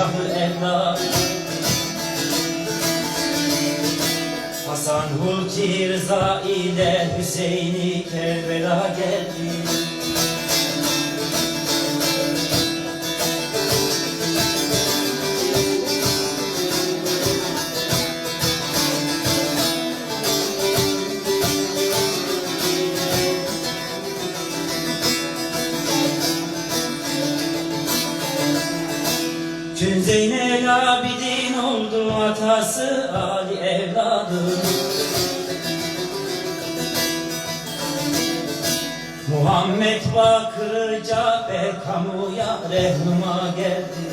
şahı evlat Hasan Hulki Rıza ile Hüseyin'i Kerbela geldi Tüm Zeynel Abidin oldu atası Ali evladı. Muhammed Bakır Cafer kamuya rehnuma geldi.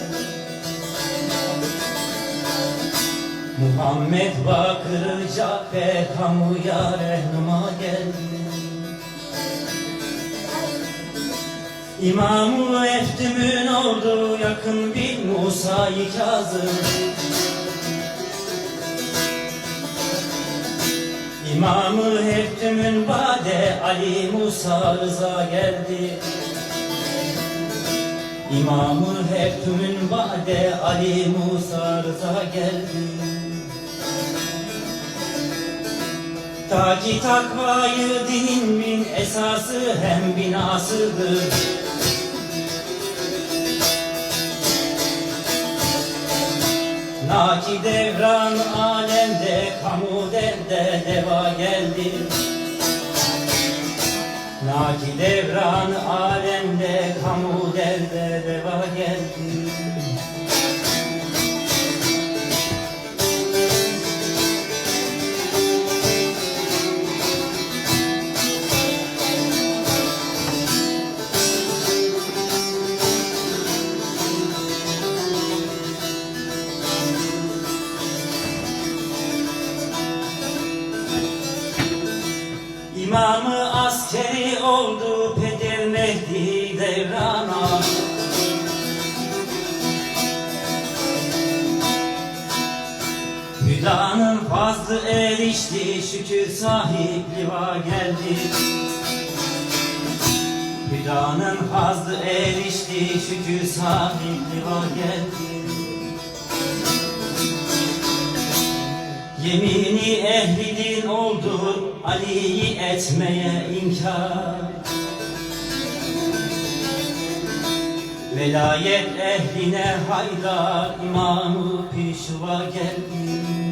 Muhammed Bakır Cafer kamuya rehnuma geldi İmam-ı Eftüm'ün oldu yakın bir Musa-i Kazım İmam-ı Eftüm'ün bade Ali Musa Rıza geldi. İmam-ı Eftüm'ün bade Ali Musa Rıza geldi. Ta ki takvayı dinin bin esası hem binasıdır Naki devran alemde kamu derde deva geldi. Naki devran alemde kamu derde deva geldi İmamı askeri oldu Peder Mehdi devrana. Hüdanın fazlı erişti şükür sahip geldi. Hüdanın fazlı erişti şükür sahip geldi. Yemini ehli din oldu Ali'yi etmeye inkar. Velayet ehline haydar imamı pişva geldi